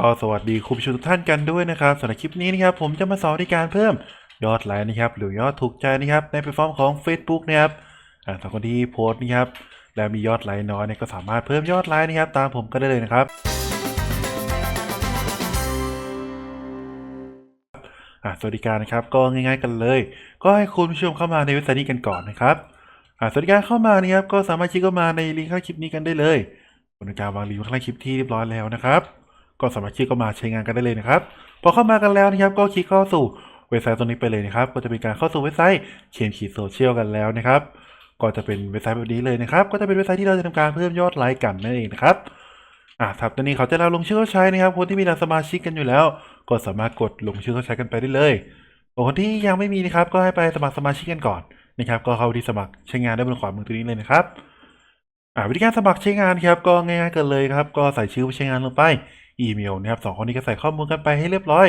ก็สวัสดีคุณผู้ชมทุกท่านกันด้วยนะครับสำหรับคลิปนี้นะครับผมจะมาสอนในการเพิ่มยอดไลค์นะครับหรือยอดถูกใจนะครับในแพลตฟอร์มของ Facebook นะครับอ่าสำหรับคนที่โพสต์นะครับแล้วมียอดไลค์น้อยเนี่ยก็สามารถเพิ่มยอดไลค์นะครับตามผมก็ได้เลยนะครับอ่าสวัสดิการนะครับก็ง่าย ๆกันเลย ก็ให้คุณผู้ชมเข้ามาในเว็บไซต์นี้กันก่อนนะครับอ่าสวัสดิการเข้ามานะครับก็สามารถคลิกเข้ามาในลิงก์ข้างคลิปนี้กันได้เลยบริการวางลิงก์ข้างล่างคลิปที่เรียบร้อยแล้วนะครับ ก็สามารถคลิกเข้ามาใช้งานกันได้เลยนะครับ พอเข้ามากันแล้วนะครับ ก็คลิกเข้าสู่เว็บไซต์ตรงนี้ไปเลยนะครับ ก็จะเป็นการเข้าสู่เว็บไซต์เขียนขีดโซเชียลกันแล้วนะครับ ก็จะเป็นเว็บไซต์แบบนี้เลยนะครับ ก็จะเป็นเว็บไซต์ที่เราจะทำการเพิ่มยอดไลค์กันนั่นเองนะครับอ่าครับตอนนี้เขาจะเราลงชื่อเข้าใช้นะครับ คนที่มีสมาชิกกันอยู่แล้ว ก็สามารถกดลงชื่อเข้าใช้กันไปได้เลยคนที่ยังไม่มีนะครับ ก็ให้ไปสมัครสมาชิกกันก่อนนะครับ ก็เข้าที่สมัครใช้งานได้บนขวามือตรงนี้เลยนะครับอ่าวิธีการสมัครใช้งานครับก็ง่ายๆกันเลยครับ ก็ใส่ชื่อผู้ใช้งานลงไป อีเมลนะครับสองคนนี้ก็ใส่ข้อมูลกันไปให้เรียบร้อย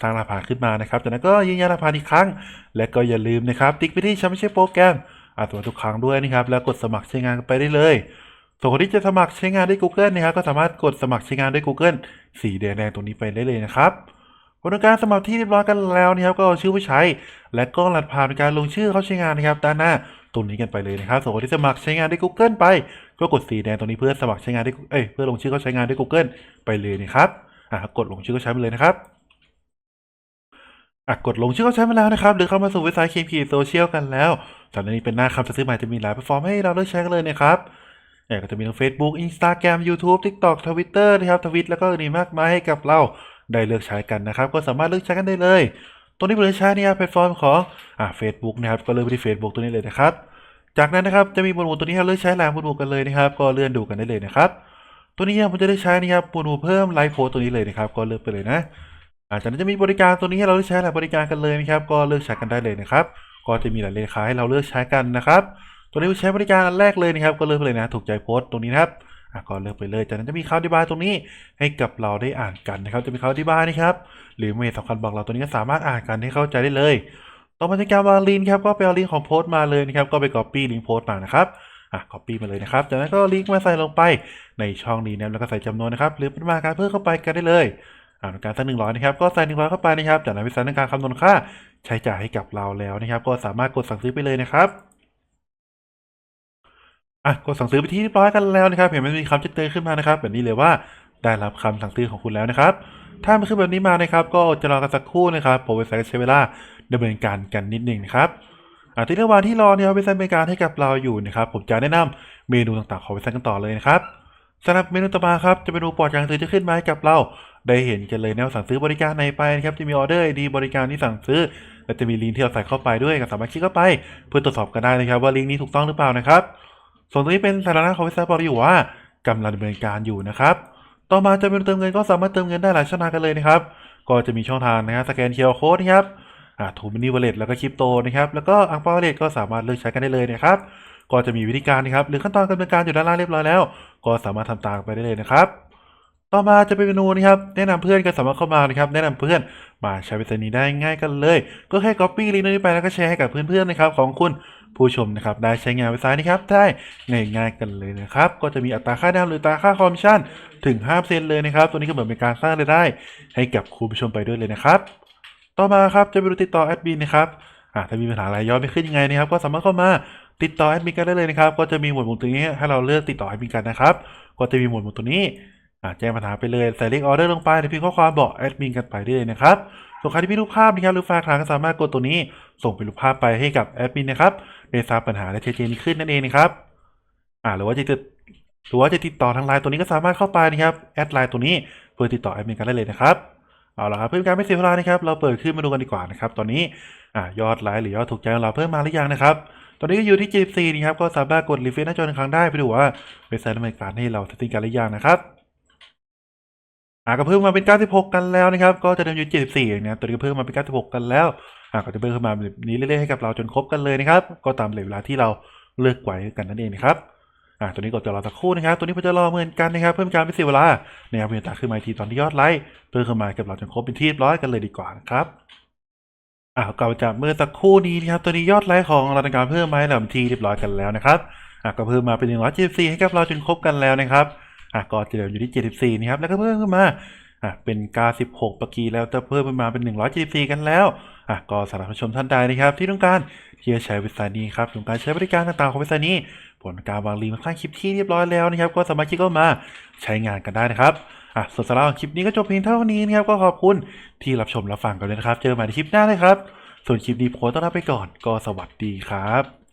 สร้างรหัสผ่านขึ้นมานะครับจากนั้นก็ยืนยันรหัสผ่านอีกครั้ง และก็อย่าลืมนะครับติ๊กไปที่ฉันไม่ใช่โปรแกรมอ่าตัวทุกครั้งด้วยนะครับแล้วกดสมัครใช้งานไปได้เลยส่วนคนที่จะสมัครใช้งานด้วย Google นะครับก็สามารถกดสมัครใช้งานด้วย Google สีแดงๆตรงนี้ไปได้เลยนะครับผลการสมัครที่เรียบร้อยกันแล้วนะครับก็เอาชื่อผู้ใช้ และก็รหัสผ่านในการลงชื่อเข้าใช้งานนะครับด้านหน้า ตรงนี้กันไปเลยนะครับส่วนคนที่สมัครใช้งานได้ Google ไป ก็กดสีแดงตรงนี้เพื่อสมัครใช้งานได้เอ้ยเพื่อลงชื่อเข้าใช้งานได้ Google ไปเลยนะครับอะกดลงชื่อเข้าใช้ไปเลยนะครับอะกดลงชื่อเข้าใช้มาแล้วนะครับ หรือเข้ามาสู่เว็บไซต์ KP Social กันแล้วตอนนี้เป็นหน้าคำสั่งซื้อใหม่จะมีหลายแพลตฟอร์มให้เราเลือกใช้กันเลยนะครับเนี่ยก็จะมีทั้ง Facebook Instagram YouTube TikTok Twitter นะครับทวิตแล้วก็อื่นมากมายให้กับเราได้เลือกใช้กันนะครับ ก็สามารถเลือกใช้กันได้เลย ตัวนี้ผมจะใช้เนี่ยแพลตฟอร์มของอ่า Facebook นะครับก็เลือกไปที่ Facebook ตัวนี้เลยนะครับ จากนั้นนะครับจะมีหมวดหมู่ตัวนี้ให้เราเลือกใช้หลายหมวดหมู่กันเลยนะครับ ก็เลื่อนดูกันได้เลยนะครับ ตัวนี้ผมจะได้ใช้นะครับหมวดหมู่เพิ่มไลฟ์โพสตัวนี้เลยนะครับ ก็เลือกไปเลยนะจากนั้นจะมีบริการตัวนี้ให้เราเลือกใช้หลายบริการกันเลยนะครับ ก็เลือกใช้กันได้เลยนะครับ ก็จะมีหลายเลขาให้เราเลือกใช้กันนะครับ ตัวนี้ใช้บริการอันแรกเลยนะครับ ก็เลือกไปเลยนะ ถูกใจโพสต์ตรงนี้นะครับ ก็เลือกไปเลย จากนั้นจะมีคำอธิบายตรงนี้ให้กับเราได้อ่านกันนะครับ จะมีคำอธิบายนะครับ หรือเมสสำคัญบอกเราตัวนี้ก็สามารถอ่านกันให้เข้าใจได้เลย ต่อมาในการวางลิงก์ครับ ก็ไปเอาลิงก์ของโพสต์มาเลยนะครับ ก็ไป copy ลิงก์โพสต์มานะครับอะ copy มาเลยนะครับ จากนั้นก็ลิงก์มาใส่ลงไปในช่องนี้นะแล้วก็ใส่จำนวนนะครับ หรือปริมาณการเพิ่มเข้าไปกันได้เลยอ่านการสักหนึ่งร้อยนะครับก็ใส่หนึ่งร้อยเข้าไปนะครับ จากนั้นวิสัยในการคำนวณค่าใช้จ่ายให้กับเราแล้วนะครับ ก็สามารถกดสั่งซื้อไปเลยนะครับ อะกดสั่งซื้อไปที่เรียบร้อยกันแล้วนะครับ เห็นมันมีคำแจ้งเตือนขึ้นมานะครับ แบบนี้เลยว่าได้รับคำสั่งซื้อของคุณแล้วนะครับ ถ้ามันขึ้นแบบนี้มานะครับ ก็จะรอกันสักครู่นะครับผมเว็บไซต์ก็ใช้เวลาดำเนินการกันนิดหนึ่งนะครับอ่าที่ระหว่างที่รอเนี่ยเว็บไซต์บริการให้กับเราอยู่นะครับ ผมจะแนะนำเมนูต่างๆของเว็บไซต์กันต่อเลยนะครับสำหรับเมนูต่อมาครับจะเป็นเมนูปอดการซื้อจะขึ้นมาให้กับเรา ได้เห็นกันเลยแนวสั่งซื้อบริการไหนไปนะครับจะมีออเดอร์ดีบริการที่สั่งซื้อ และจะมีลิงก์ที่เราใส่เข้าไปด้วยก็สามารถคลิกเข้าไป เพื่อตรวจสอบกันได้นะครับว่าลิงก์นี้ถูกต้องหรือเปล่านะครับ ส่วนตรงนี้เป็นสถานะของเว็บไซต์บอกเราอยู่ว่ากำลังดำเนินการอยู่นะครับ ต่อมาจะเป็นเติมเงินก็สามารถเติมเงินได้หลายช่องทางกันเลยนะครับ ก็จะมีช่องทางนะครับสแกนเคอร์โค้ดนะครับอ่าทูมินิวอลเล็ตแล้วก็คริปโตนะครับ แล้วก็อังเปาวอลเล็ตก็สามารถเลือกใช้กันได้เลยนะครับ ก็จะมีวิธีการนะครับหรือขั้นตอนการดำเนินการอยู่ด้านล่างเรียบร้อยแล้ว ก็สามารถทำตามไปได้เลยนะครับ ต่อมาจะเป็นเมนูนะครับ แนะนำเพื่อนก็สามารถเข้ามานะครับ แนะนำเพื่อนมาใช้เว็บไซต์นี้ได้ง่ายกันเลย ก็แค่ copy ลิงก์นี้ไปแล้วก็แชร์ให้กับเพื่อนๆนะครับของคุณ ผู้ชมนะครับได้ใช้งานเว็บไซต์นี้ครับได้ง่ายๆกันเลยนะครับก็จะมีอัตราค่าแนวหรืออัตราค่าคอมมิชชั่นถึง5%เลยนะครับตัวนี้ก็เหมือนเป็นการสร้างรายได้ ให้กับคุณผู้ชมไปด้วยเลยนะครับ ต่อมาครับจะไปดูติดต่อแอดมินนะครับอ่าถ้ามีปัญหาอะไรย้อนไม่ขึ้นยังไงนะครับ ก็สามารถเข้ามาติดต่อแอดมินกันได้เลยนะครับ ก็จะมีหมวดหมู่ตรงนี้ให้เราเลือกติดต่อแอดมินกันนะครับ ก็จะมีหมวดหมู่ตัวนี้แจ้งปัญหาไปเลยใส่เลขออเดอร์ลงไปในพิมพ์ข้อความบอกแอดมินกันไปได้เลยนะครับ ส่วนใครที่มีรูปภาพนะครับหรือฝากถามก็สามารถกดตัวนี้ ส่งเป็นรูปภาพไปให้กับแอดมินนะครับได้ทราบปัญหาและเทเจนี้ขึ้นนั่นเองนะครับอ่าหรือว่าจะติดหรือว่าจะติดต่อทางไลน์ตัวนี้ก็สามารถเข้าไปนะครับแอดไลน์ตัวนี้เพื่อติดต่อแอดมินกันได้เลยนะครับเอาละครับเพื่อการไม่เสียเวลานะครับ เราเปิดขึ้นมาดูกันดีกว่านะครับ ตอนนี้อ่ายอดไลค์หรือยอดถูกใจของเราเพิ่มมาหรือยังนะครับ ตอนนี้ก็อยู่ที่ 74นะครับก็สามารถกดรีเฟรชหน้าจอหนึ่งครั้งได้ไปดูว่าเว็บไซต์ดำเนินการให้เราเซตติ้งกันหรือยังนะครับ อ่าก็เพิ่มมาเป็น 96 กันแล้วนะครับ ก็จะเดิมอยู่ 74นะครับตอนนี้ก็เพิ่มมาเป็น 96 กันแล้วอ่าก็จะเพิ่มขึ้นมาแบบนี้เรื่อยๆให้กับเราจนครบกันเลยนะครับ ก็ตามเวลาที่เราเลือกไว้กันนั่นเองนะครับอ่าตัวนี้กดจะรอสักครู่นะครับ ตัวนี้ผมจะรอเหมือนกันนะครับ เพื่อเป็นการไม่เสียเวลานะครับเพียงแต่ขึ้นมาทีตอนที่ยอดไลค์เพิ่มขึ้นมากับเราจนครบเป็นที่เรียบร้อยกันเลยดีกว่านะครับอ่ากลับจากเมื่อสักครู่นี้นะครับ ตัวนี้ยอดไลค์ของเราในการเพิ่มมาให้เราเป็นที่เรียบร้อยกันแล้วนะครับอ่าก็เพิ่มมาเป็น 174 ให้กับเราจนครบกันแล้วนะครับ อ่าก็จะเหลืออยู่ที่ 74 นะครับ แล้วก็เพิ่มขึ้นมาอะเป็นกา 16ปกกีแล้วจะเพิ่มขึ้นมาเป็น 174 กันแล้วอะก็สำหรับผู้ชมท่านใดนะครับ ที่ต้องการที่จะใช้เว็บไซต์นี้ครับต้องการใช้บริการต่างๆของเว็บไซต์นี้ผลการวางลิงก์ข้างคลิปที่เรียบร้อยแล้วนะครับ ก็สามารถคลิกเข้ามาใช้งานกันได้นะครับอะส่วนสาระของคลิปนี้ก็จบเพียงเท่านี้นะครับก็ขอบคุณที่รับชมรับฟังกันเลยนะครับ เจอกันใหม่ในคลิปหน้าเลยครับ ส่วนคลิปนี้ผมต้อนรับไปก่อนก็สวัสดีครับ